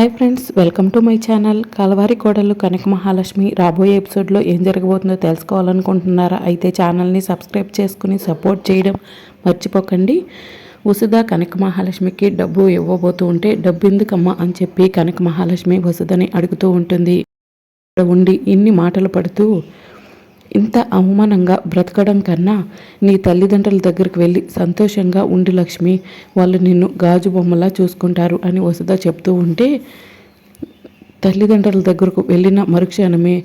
Hi friends welcome to my channel. కలవారి కోడలు కనక మహాలక్ష్మి రాబోయే ఎపిసోడ్లో ఏం జరగబోతుందో తెలుసుకోవాలనుకుంటున్నారా? అయితే ఛానల్ని సబ్స్క్రైబ్ చేసుకుని సపోర్ట్ చేయడం మర్చిపోకండి. వసుధ కనక మహాలక్ష్మికి డబ్బు ఇవ్వబోతూ ఉంటే డబ్బు ఎందుకమ్మా అని చెప్పి కనక మహాలక్ష్మి వసుధని అడుగుతూ ఉంటుంది. ఉండి ఇన్ని మాటలు పడుతూ ఇంత అవమానంగా బ్రతకడం కన్నా నీ తల్లిదండ్రుల దగ్గరికి వెళ్ళి సంతోషంగా ఉండి లక్ష్మి వాళ్ళు నిన్ను గాజు బొమ్మలా చూసుకుంటారు అని వసుధ చెప్తూ ఉంటే తల్లిదండ్రుల దగ్గరకు వెళ్ళిన మరుక్షణమే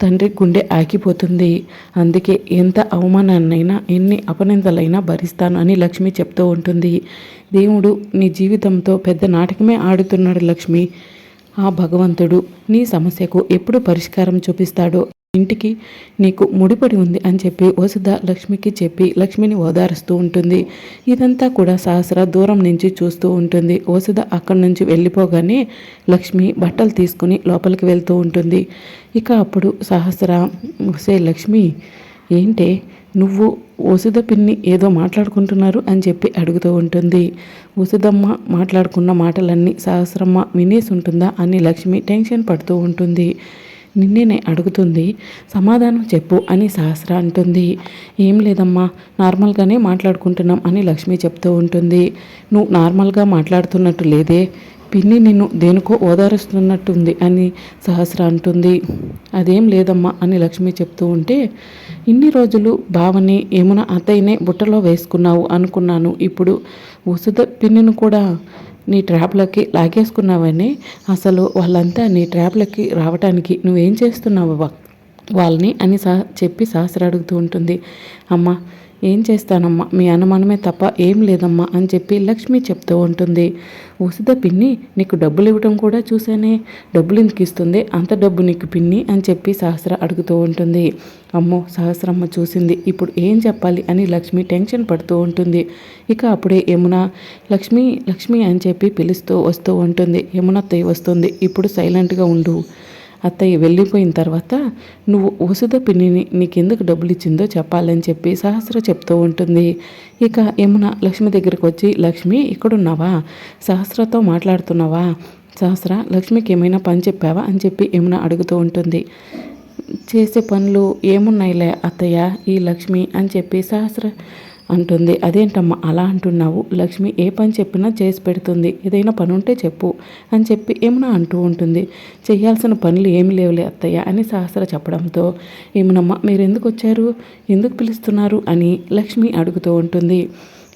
తండ్రి గుండె ఆగిపోతుంది. అందుకే ఎంత అవమానాన్నైనా ఎన్ని అపనిందలైనా భరిస్తాను అని లక్ష్మి చెప్తూ ఉంటుంది. దేవుడు నీ జీవితంతో పెద్ద నాటకమే ఆడుతున్నాడు లక్ష్మి. ఆ భగవంతుడు నీ సమస్యకు ఎప్పుడు పరిష్కారం చూపిస్తాడో ఇంటికి నీకు ముడిపడి ఉంది అని చెప్పి వసుధ లక్ష్మికి చెప్పి లక్ష్మిని ఓదారుస్తూ ఉంటుంది. ఇదంతా కూడా సహస్ర దూరం నుంచి చూస్తూ ఉంటుంది. వసుధ అక్కడి నుంచి వెళ్ళిపోగానే లక్ష్మి బట్టలు తీసుకుని లోపలికి వెళ్తూ ఉంటుంది. ఇక అప్పుడు సహస్ర వసే లక్ష్మి ఏంటే నువ్వు వసుధ పిన్ని ఏదో మాట్లాడుకుంటున్నారు? అని చెప్పి అడుగుతూ ఉంటుంది. వసుధమ్మ మాట్లాడుకున్న మాటలన్నీ సహస్రమ్మ వినేసి ఉంటుందా అని లక్ష్మి టెన్షన్ పడుతూ ఉంటుంది. నిన్నే అడుగుతుంది. సమాధానం చెప్పు అని సహస్ర అంటుంది. ఏం లేదమ్మా నార్మల్గానే మాట్లాడుకుంటున్నాం అని లక్ష్మి చెప్తూ ఉంటుంది. నువ్వు నార్మల్గా మాట్లాడుతున్నట్టు లేదే పిన్ని నిన్ను దేనికో ఓదారుస్తున్నట్టుంది అని సహస్ర అంటుంది. అదేం లేదమ్మా అని లక్ష్మి చెప్తూ ఉంటే ఇన్ని రోజులు భావని ఏమున అత్తయ్యనే బుట్టలో వేసుకున్నావు అనుకున్నాను. ఇప్పుడు వసుద పిన్నిను కూడా నీ ట్రాప్లకి లాగేసుకున్నావని అసలు వాళ్ళంతా నీ ట్రాప్లకి రావటానికి నువ్వేం చేస్తున్నావు? వాళ్ళని అని సా చెప్పి సహస్ర అడుగుతూ ఉంటుంది. అమ్మ ఏం చేస్తానమ్మా? మీ అనుమానమే తప్ప ఏం లేదమ్మా అని చెప్పి లక్ష్మి చెప్తూ ఉంటుంది. ఉసిద పిన్ని నీకు డబ్బులు ఇవ్వటం కూడా చూసానే డబ్బులు ఎందుకు ఇస్తుంది? అంత డబ్బు నీకు పిన్ని అని చెప్పి సహస్ర అడుగుతూ ఉంటుంది. అమ్మో సహస్రమ్మ చూసింది. ఇప్పుడు ఏం చెప్పాలి? అని లక్ష్మి టెన్షన్ పడుతూ ఉంటుంది. ఇక అప్పుడే యమున లక్ష్మి లక్ష్మి అని చెప్పి పిలుస్తూ వస్తూ ఉంటుంది. యమున అత్తయ్య వస్తుంది. ఇప్పుడు సైలెంట్గా ఉండు. అత్తయ్య వెళ్ళిపోయిన తర్వాత నువ్వు వసుధ పిన్నిని నీకెందుకు డబ్బులు ఇచ్చిందో చెప్పాలని చెప్పి సహస్ర చెప్తూ ఉంటుంది. ఇక యమున లక్ష్మి దగ్గరికి వచ్చి లక్ష్మి ఇక్కడున్నావా? సహస్రతో మాట్లాడుతున్నావా? సహస్ర లక్ష్మికి ఏమైనా పని చెప్పావా? అని చెప్పి యమున అడుగుతూ ఉంటుంది. చేసే పనులు ఏమున్నాయిలే అత్తయ్య ఈ లక్ష్మి అని చెప్పి సహస్ర అంటుంది. అదేంటమ్మా అలా అంటున్నావు? లక్ష్మి ఏ పని చెప్పినా చేసి పెడుతుంది. ఏదైనా పని ఉంటే చెప్పు అని చెప్పి ఏమన్నా అంటూ ఉంటుంది. చేయాల్సిన పనులు ఏమి లేవులే అత్తయ్య అని సహస్ర చెప్పడంతో ఏమనమ్మా మీరు ఎందుకు వచ్చారు? ఎందుకు పిలుస్తున్నారు? అని లక్ష్మి అడుగుతూ ఉంటుంది.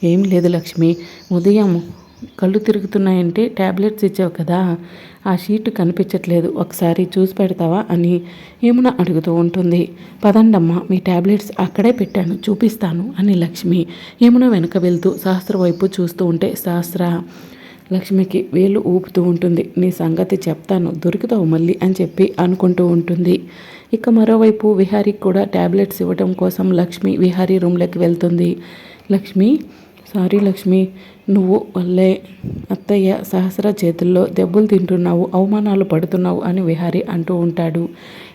ఏం లేదు లక్ష్మి ఉదయం కళ్ళు తిరుగుతున్నాయంటే ట్యాబ్లెట్స్ ఇచ్చావు కదా ఆ షీట్ కనిపించట్లేదు ఒకసారి చూసి పెడతావా అని ఏమున అడుగుతూ ఉంటుంది. పదండమ్మ మీ ట్యాబ్లెట్స్ అక్కడే పెట్టాను చూపిస్తాను అని లక్ష్మి ఏమున వెనక వెళ్తూ సహస్ర వైపు చూస్తూ ఉంటే సహస్ర లక్ష్మికి వేలు ఊపుతూ ఉంటుంది. నీ సంగతి చెప్తాను దొరుకుతావు మళ్ళీ అని చెప్పి అనుకుంటూ ఉంటుంది. ఇక మరోవైపు విహారీకి కూడా ట్యాబ్లెట్స్ ఇవ్వడం కోసం లక్ష్మి విహారీ రూమ్లోకి వెళ్తుంది. లక్ష్మి సారీ లక్ష్మి నువ్వు వల్లే అత్తయ్య సహస్ర చేతుల్లో దెబ్బలు తింటున్నావు అవమానాలు పడుతున్నావు అని విహారి అంటూ ఉంటాడు.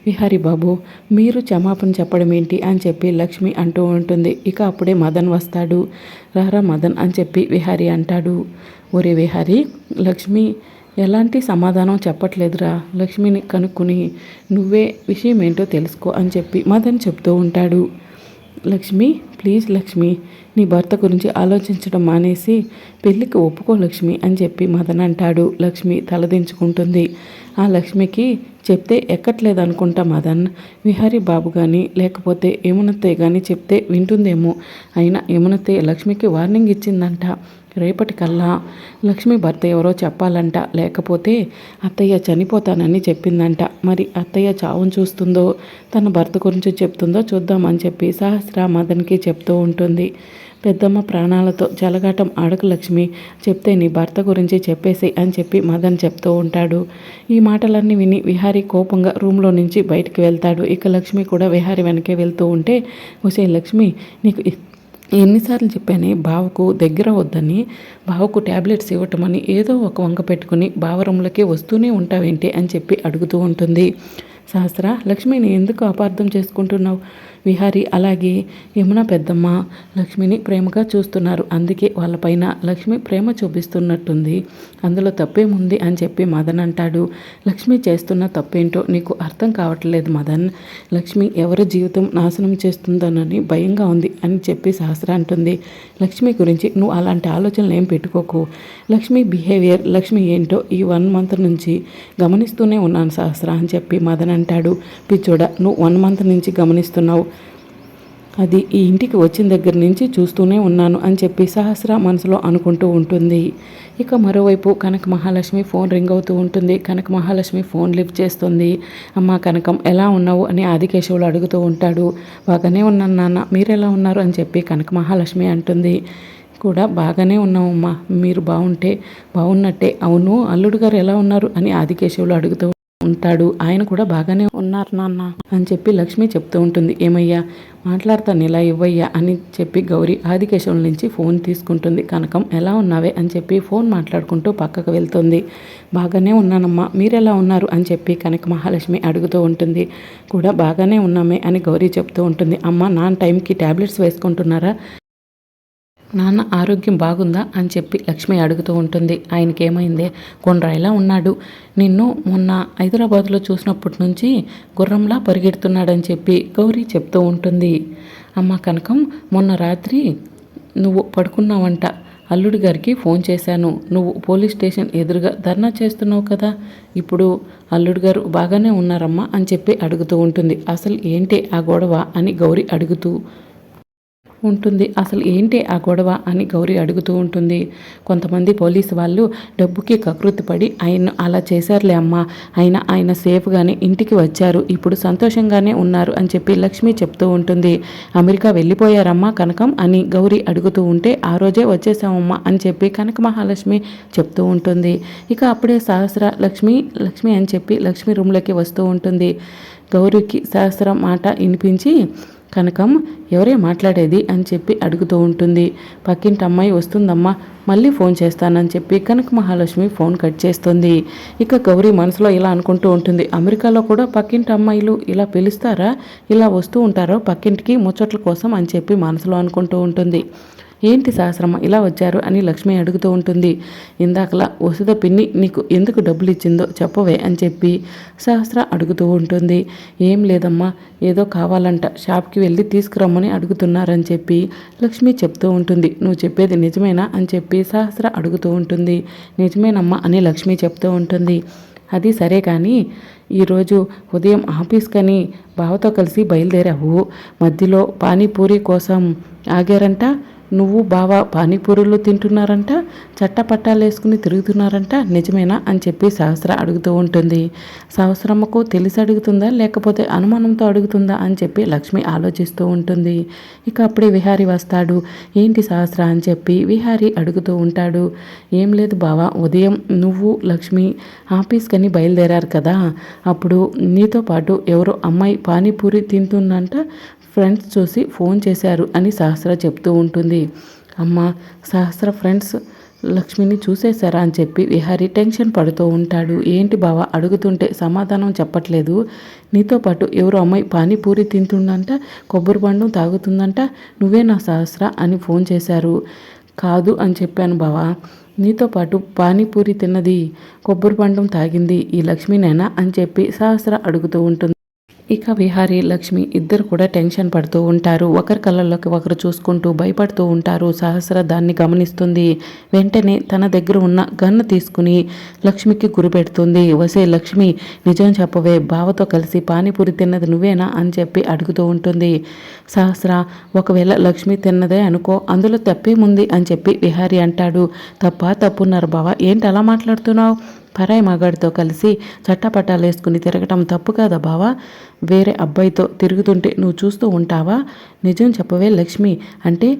విహారి బాబు మీరు క్షమాపణ చెప్పడం ఏంటి అని చెప్పి లక్ష్మి అంటూ ఉంటుంది. ఇక అప్పుడే మదన్ వస్తాడు. రారా మదన్ అని చెప్పి విహారి అంటాడు. ఒరే విహారి లక్ష్మి ఎలాంటి సమాధానం చెప్పట్లేదురా. లక్ష్మిని కనుక్కుని నువ్వే విషయం ఏంటో తెలుసుకో అని చెప్పి మదన్ చెప్తూ ఉంటాడు. లక్ష్మి ప్లీజ్ లక్ష్మి నీ భర్త గురించి ఆలోచించడం మానేసి పెళ్ళికి ఒప్పుకో లక్ష్మి అని చెప్పి మదన్ అంటాడు. లక్ష్మి తలదించుకుంటుంది ఆ లక్ష్మికి చెప్తే ఎక్కట్లేదు అనుకుంటా మదన్. విహారీ బాబు కానీ లేకపోతే యమునత్తయ్య కానీ చెప్తే వింటుందేమో. అయినా యమునత్తయ్య లక్ష్మికి వార్నింగ్ ఇచ్చిందంట. రేపటికల్లా లక్ష్మి భర్త ఎవరో చెప్పాలంట. లేకపోతే అత్తయ్య చనిపోతానని చెప్పిందంట. మరి అత్తయ్య చావును చూస్తుందో తన భర్త గురించి చెప్తుందో చూద్దామని చెప్పి సహస్ర మదన్కి చెప్తూ ఉంటుంది. పెద్దమ్మ ప్రాణాలతో జలగాటం ఆడకు లక్ష్మి చెప్తే నీ భర్త గురించి చెప్పేసి అని చెప్పి మదన్ చెప్తూ ఉంటాడు. ఈ మాటలన్నీ విని విహారీ కోపంగా రూమ్లో నుంచి బయటికి వెళ్తాడు. ఇక లక్ష్మి కూడా విహారీ వెనకే వెళ్తూ ఉంటే ఒసే లక్ష్మి నీకు ఎన్నిసార్లు చెప్పాను బావకు దగ్గర వద్దని బావకు ట్యాబ్లెట్స్ ఇవ్వటమని ఏదో ఒక వంక పెట్టుకుని బావరంలోకి వస్తూనే ఉంటావేంటి అని చెప్పి అడుగుతూ ఉంటుంది. సహస్ర లక్ష్మిని ఎందుకు అపార్థం చేసుకుంటున్నావు? విహారి అలాగే యమున పెద్దమ్మ లక్ష్మిని ప్రేమగా చూస్తున్నారు. అందుకే వాళ్ళపైన లక్ష్మి ప్రేమ చూపిస్తున్నట్టుంది. అందులో తప్పేముంది అని చెప్పి మదన్ అంటాడు. లక్ష్మి చేస్తున్న తప్పేంటో నీకు అర్థం కావట్లేదు మదన్. లక్ష్మి ఎవరి జీవితం నాశనం చేస్తుందోనని భయంగా ఉంది అని చెప్పి సహస్ర అంటుంది. లక్ష్మి గురించి నువ్వు అలాంటి ఆలోచనలు ఏం పెట్టుకోకు. లక్ష్మి బిహేవియర్ లక్ష్మి ఏంటో ఈ వన్ మంత్ నుంచి గమనిస్తూనే ఉన్నాను సహస్ర అని చెప్పి మదన్ అంటాడు. పిచ్చోడ నువ్వు వన్ మంత్ నుంచి గమనిస్తున్నావు. అది ఈ ఇంటికి వచ్చిన దగ్గర నుంచి చూస్తూనే ఉన్నాను అని చెప్పి సహస్ర మనసులో అనుకుంటూ ఉంటుంది. ఇక మరోవైపు కనక మహాలక్ష్మి ఫోన్ రింగ్ అవుతూ ఉంటుంది. కనక మహాలక్ష్మి ఫోన్ లిఫ్ట్ చేస్తుంది. అమ్మ కనకం ఎలా ఉన్నావు? అని ఆదికేశవులు అడుగుతూ ఉంటాడు. బాగానే ఉన్నాను నాన్న. మీరు ఎలా ఉన్నారు? అని చెప్పి కనక మహాలక్ష్మి అంటుంది. కూడా బాగానే ఉన్నామమ్మా మీరు బాగుంటే బాగున్నట్టే. అవును. అల్లుడు గారు ఎలా ఉన్నారు? అని ఆదికేశవులు అడుగుతూ ఉంటాడు. ఆయన కూడా బాగానే ఉన్నారు నాన్న అని చెప్పి లక్ష్మి చెప్తూ ఉంటుంది. ఏమయ్యా? మాట్లాడతాను ఇలా ఇవ్వయ్యా అని చెప్పి గౌరీ ఆదికేశవుల నుంచి ఫోన్ తీసుకుంటుంది. కనకం ఎలా ఉన్నావే? అని చెప్పి ఫోన్ మాట్లాడుకుంటూ పక్కకు వెళ్తుంది. బాగానే ఉన్నానమ్మా మీరెలా ఉన్నారు? అని చెప్పి కనక మహాలక్ష్మి అడుగుతూ ఉంటుంది. కూడా బాగానే ఉన్నామే అని గౌరీ చెప్తూ ఉంటుంది. అమ్మ నాన్ టైంకి ట్యాబ్లెట్స్ వేసుకుంటున్నారా? నాన్న ఆరోగ్యం బాగుందా? అని చెప్పి లక్ష్మి అడుగుతూ ఉంటుంది. ఆయనకి ఏమైందే కొండ్రాయిలా ఉన్నాడు. నిన్ను మొన్న హైదరాబాద్లో చూసినప్పటి నుంచి గుర్రంలా పరిగెడుతున్నాడని చెప్పి గౌరీ చెప్తూ ఉంటుంది. అమ్మ కనకం మొన్న రాత్రి నువ్వు పడుకున్నావంట. అల్లుడి గారికి ఫోన్ చేశాను. నువ్వు పోలీస్ స్టేషన్ ఎదురుగా ధర్నా చేస్తున్నావు కదా. ఇప్పుడు అల్లుడు గారు బాగానే ఉన్నారమ్మా అని చెప్పి అడుగుతూ ఉంటుంది. అసలు ఏంటి ఆ గొడవ అని గౌరీ అడుగుతూ ఉంటుంది. అసలు ఏంటి ఆ గొడవ అని గౌరీ అడుగుతూ ఉంటుంది. కొంతమంది పోలీసు వాళ్ళు డబ్బుకి కకృతి పడి ఆయన అలా చేశారులే అమ్మా ఆయన ఆయన సేఫ్గానే ఇంటికి వచ్చారు. ఇప్పుడు సంతోషంగానే ఉన్నారు అని చెప్పి లక్ష్మి చెప్తూ ఉంటుంది. అమెరికా వెళ్ళిపోయారమ్మా కనకం అని గౌరీ అడుగుతూ ఉంటే ఆ రోజే వచ్చేసామమ్మా అని చెప్పి కనక మహాలక్ష్మి చెప్తూ ఉంటుంది. ఇక అప్పుడే సహస్ర లక్ష్మి లక్ష్మి అని చెప్పి లక్ష్మి రూమ్లోకి వస్తూ ఉంటుంది. గౌరీకి సహస్రం మాట వినిపించి కనకం ఎవరే మాట్లాడేది? అని చెప్పి అడుగుతూ ఉంటుంది. పక్కింటి అమ్మాయి వస్తుందమ్మా మళ్ళీ ఫోన్ చేస్తానని చెప్పి కనక మహాలక్ష్మి ఫోన్ కట్ చేస్తుంది. ఇక గౌరీ మనసులో ఇలా అనుకుంటూ ఉంటుంది. అమెరికాలో కూడా పక్కింటి అమ్మాయిలు ఇలా పిలుస్తారా? ఇలా వస్తూ ఉంటారో పక్కింటికి ముచ్చట్ల కోసం? అని చెప్పి మనసులో అనుకుంటూ ఉంటుంది. ఏంటి సహస్రమ్మ ఇలా వచ్చారు అని లక్ష్మి అడుగుతూ ఉంటుంది. ఇందాకలా వసుద పిన్ని నీకు ఎందుకు డబ్బులు ఇచ్చిందో చెప్పవే అని చెప్పి సహస్ర అడుగుతూ ఉంటుంది. ఏం లేదమ్మా ఏదో కావాలంట షాప్కి వెళ్ళి తీసుకురమ్మని అడుగుతున్నారని చెప్పి లక్ష్మి చెప్తూ ఉంటుంది. నువ్వు చెప్పేది నిజమేనా అని చెప్పి సహస్ర అడుగుతూ ఉంటుంది. నిజమేనమ్మా అని లక్ష్మి చెప్తూ ఉంటుంది. అది సరే కానీ ఈరోజు ఉదయం ఆఫీస్కని బావతో కలిసి బయలుదేరావు. మధ్యలో పానీపూరి కోసం ఆగారంట. నువ్వు బావా పానీపూరీలు తింటున్నారంట చట్టపట్టాలు వేసుకుని తిరుగుతున్నారంట నిజమేనా అని చెప్పి సహస్ర అడుగుతూ ఉంటుంది. సహస్రమ్మకు తెలిసి అడుగుతుందా లేకపోతే అనుమానంతో అడుగుతుందా అని చెప్పి లక్ష్మి ఆలోచిస్తూ ఉంటుంది. ఇక అప్పుడే విహారి వస్తాడు. ఏంటి సహస్ర అని చెప్పి విహారి అడుగుతూ ఉంటాడు. ఏం లేదు బావా ఉదయం నువ్వు లక్ష్మి ఆఫీస్కని బయలుదేరారు కదా. అప్పుడు నీతో పాటు ఎవరో అమ్మాయి పానీపూరి తింటుందంట ఫ్రెండ్స్ చూసి ఫోన్ చేశారు అని సహస్ర చెప్తూ ఉంటుంది. అమ్మ సహస్ర ఫ్రెండ్స్ లక్ష్మిని చూసేశారా అని చెప్పి విహారీ టెన్షన్ పడుతూ ఉంటాడు. ఏంటి బావ అడుగుతుంటే సమాధానం చెప్పట్లేదు. నీతో పాటు ఎవరో అమ్మాయి పానీపూరి తింటుందంట కొబ్బరి బండం తాగుతుందంట నువ్వే నా సహస్ర అని ఫోన్ చేశారు. కాదు అని చెప్పాను బావా నీతో పాటు పానీపూరి తిన్నది కొబ్బరి బండం తాగింది ఈ లక్ష్మీనేనా అని చెప్పి సహస్ర అడుగుతూ ఉంటుంది. ఇక విహారీ లక్ష్మి ఇద్దరు కూడా టెన్షన్ పడుతూ ఉంటారు. ఒకరి కళ్ళల్లోకి ఒకరు చూసుకుంటూ భయపడుతూ ఉంటారు. సహస్ర దాన్ని గమనిస్తుంది. వెంటనే తన దగ్గర ఉన్న గన్ను తీసుకుని లక్ష్మికి గురిపెడుతుంది వసే లక్ష్మి నిజం చెప్పవే బావతో కలిసి పానీపూరి తిన్నది నువ్వేనా అని చెప్పి అడుగుతూ ఉంటుంది. సహస్ర ఒకవేళ లక్ష్మి తిన్నదే అనుకో అందులో తప్పేముంది అని చెప్పి విహారీ అంటాడు. తప్ప తప్పున్నారు బావ ఏంటి అలా మాట్లాడుతున్నావు? పరాయి మగాడితో కలిసి చట్టపట్టాలు వేసుకుని తిరగటం తప్పు కాదా బావా? వేరే అబ్బాయితో తిరుగుతుంటే నువ్వు చూస్తూ ఉంటావా? నిజం చెప్పవే లక్ష్మి. అంటే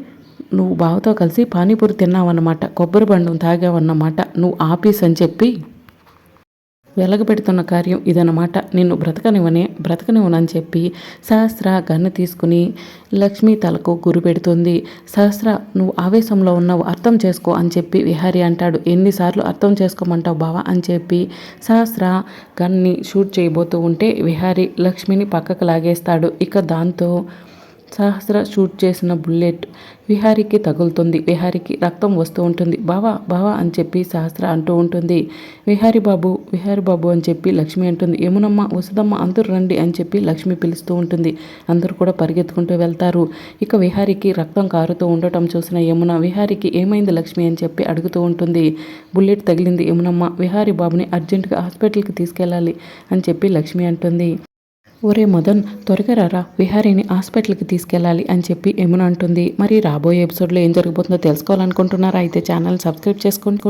నువ్వు బావతో కలిసి పానీపూరి తిన్నావన్నమాట కొబ్బరి బండం తాగావన్నమాట నువ్వు ఆఫీస్ అని చెప్పి వెలగబెడుతున్న కార్యం ఇదన్నమాట. నిన్ను బ్రతకనివనే బ్రతకనివనని చెప్పి సహస్ర గన్ను తీసుకుని లక్ష్మి తలకు గురి పెడుతుంది. సహస్ర నువ్వు ఆవేశంలో ఉన్నావు అర్థం చేసుకో అని చెప్పి విహారి అంటాడు. ఎన్నిసార్లు అర్థం చేసుకోమంటావు బావా అని చెప్పి సహస్ర గన్ని షూట్ చేయబోతూ ఉంటే విహారి లక్ష్మిని పక్కకు లాగేస్తాడు. ఇక దాంతో సహస్ర షూట్ చేసిన బుల్లెట్ విహారికి తగులుతుంది. విహారికి రక్తం వస్తూ ఉంటుంది. బావా బావా అని చెప్పి సహస్ర అంటూ ఉంటుంది. విహారి బాబు విహారి బాబు అని చెప్పి లక్ష్మి అంటుంది. యమునమ్మ వసుదమ్మ అందరూ రండి అని చెప్పి లక్ష్మి పిలుస్తూ ఉంటుంది. అందరూ కూడా పరిగెత్తుకుంటూ వెళ్తారు. ఇక విహారికి రక్తం కారుతూ ఉండటం చూసిన యమున విహారికి ఏమైంది లక్ష్మి అని చెప్పి అడుగుతూ ఉంటుంది. బుల్లెట్ తగిలింది. యమునమ్మ విహారి బాబుని అర్జెంటుగా హాస్పిటల్కి తీసుకెళ్ళాలి అని చెప్పి లక్ష్మి అంటుంది. ఒరే మదన్ త్వరగా రారా విహారీని హాస్పిటల్కి తీసుకెళ్ళాలి అని చెప్పి యమున అంటుంది. మరి రాబోయే ఎపిసోడ్లో ఏం జరగబోతుందో తెలుసుకోవాలనుకుంటున్నారా? అయితే ఛానల్ సబ్స్క్రైబ్ చేసుకోండి